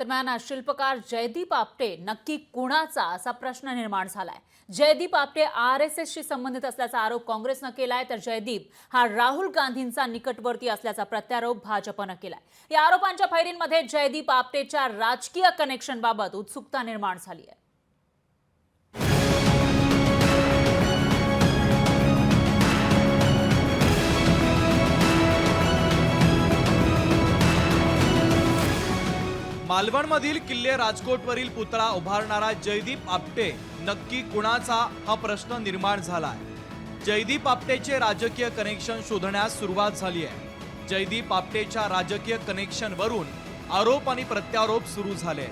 दरम्यान आज शिल्पकार जयदीप आपटे नक्की कुणाचा असा प्रश्न निर्माण झालाय? जयदीप आपटे आर एस एसशी संबंधित असल्याचा आरोप काँग्रेसनं केलाय तर जयदीप हा राहुल गांधींचा निकटवर्ती असल्याचा प्रत्यारोप भाजपनं केलाय. या आरोपांच्या फैरींमध्ये जयदीप आपटेच्या राजकीय कनेक्शनबाबत उत्सुकता निर्माण झाली आहे मालवणमधील किल्ले राजकोटवरील पुतळा उभारणारा जयदीप आपटे नक्की कुणाचा हा प्रश्न निर्माण झालाय? जयदीप आपटेचे राजकीय कनेक्शन शोधण्यास सुरुवात झाली आहे. जयदीप आपटेच्या राजकीय कनेक्शनवरून आरोप आणि प्रत्यारोप सुरू झाले.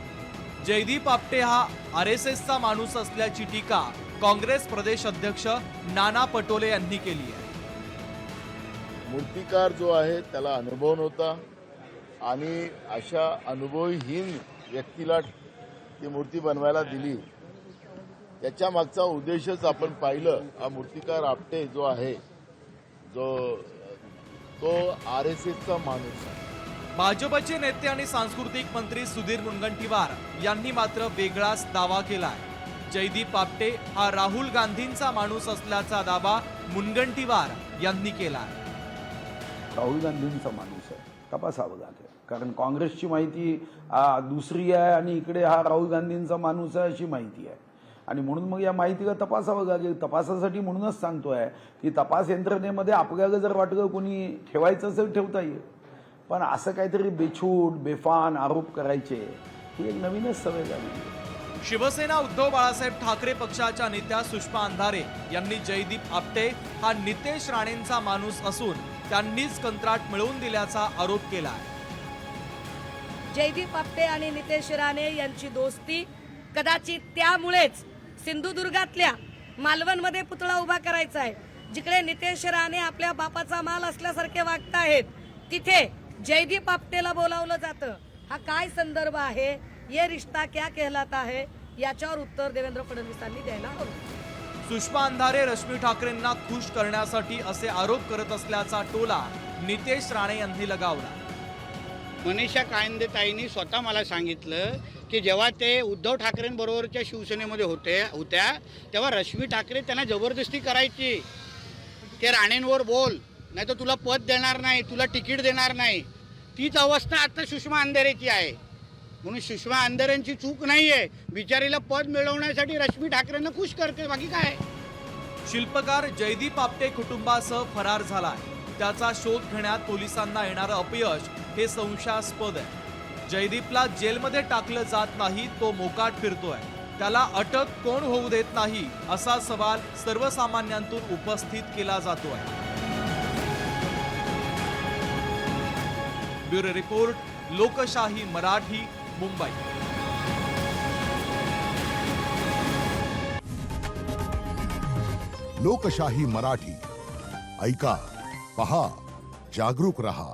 जयदीप आपटे हा आर एस एसचा माणूस असल्याची टीका काँग्रेस प्रदेश अध्यक्ष नाना पटोले यांनी केली आहे. मूर्तिकार जो आहे त्याला अनुभव नव्हता. आणि अशा अनुभवहीन व्यक्तीला ती मूर्ती बनवायला दिली. त्याच्या मागचा उद्देशच आपण पाहिलं हा मूर्तिकार आपटे जो आहे जो तो आर एस एसचा माणूस आहे. भाजपचे नेते आणि सांस्कृतिक मंत्री सुधीर मुनगंटीवार यांनी मात्र वेगळाच दावा केलाय. जयदीप आपटे हा राहुल गांधींचा माणूस असल्याचा दावा मुनगंटीवार यांनी केलाय. राहुल गांधींचा माणूस आहे. तपासावं लागेल कारण काँग्रेसची माहिती दुसरी आहे आणि इकडे हा राहुल गांधींचा माणूस आहे अशी माहिती आहे. आणि म्हणून मग या माहितीला तपासावं लागेल तपासासाठी म्हणूनच सांगतोय की तपास यंत्रणेमध्ये आपल्याला जर वाटलं कोणी ठेवायचं असेल ठेवता येईल. पण असं काहीतरी बेछूट बेफान आरोप करायचे ही एक नवीनच सवय झाली. शिवसेना उद्धव बाळासाहेब ठाकरे पक्षाच्या नेत्या सुषमा अंधारे यांनी जयदीप आपटे हा नितेश राणेंचा माणूस असून त्यांनीच कंत्राट मिळवून दिल्याचा आरोप केलाय. जयदीप आपटे आणि नितेश राणे यांची दोस्ती कदाचित त्यामुळेच सिंधुदुर्गातल्या मालवणमध्ये पुतळा उभा करायचा आहे. जिकडे नितेश राणे आपल्या बापाचा माल असल्यासारखे वागतायत तिथे जयदीप आपटेला बोलावलं जातं. हा काय संदर्भ आहे? ये रिश्ता क्या कहलाता है? याच्यावर उत्तर देवेंद्र फडणवीसांनी द्यायला हवं. सुषमा अंधारे रश्मी ठाकरेंना खुश करण्यासाठी असे आरोप करत असल्याचा टोला नितेश राणे यांनी लगावला. मनीषा कायंदेताईंनी स्वतः मला सांगितलं की जेव्हा ते उद्धव ठाकरेंबरोबरच्या शिवसेनेमध्ये होते होत्या तेव्हा रश्मी ठाकरे त्यांना जबरदस्ती करायची. ते राणेंवर बोल नाही तर तुला पद देणार नाही तुला तिकीट देणार नाही. तीच अवस्था आता सुषमा अंधेरेची आहे. म्हणून सुषमा अंधेरेंची चूक नाही आहे बिचारीला पद मिळवण्यासाठी रश्मी ठाकरेंना खुश करते. बाकी काय? शिल्पकार जयदीप आपटे कुटुंबासह फरार झालाय. त्याचा शोध घेण्यात पोलिसांना येणारं अपयश हे संशयास्पद आहे. जयदीपला जेलमध्ये टाकलं जात नाही तो मोकाट फिरतोय. त्याला अटक कोण होऊ देत नाही असा सवाल सर्वसामान्यांतून उपस्थित केला जातोय. ब्युरो रिपोर्ट लोकशाही मराठी. मुंबई लोकशाही मराठी ऐका पहा जागरूक रहा.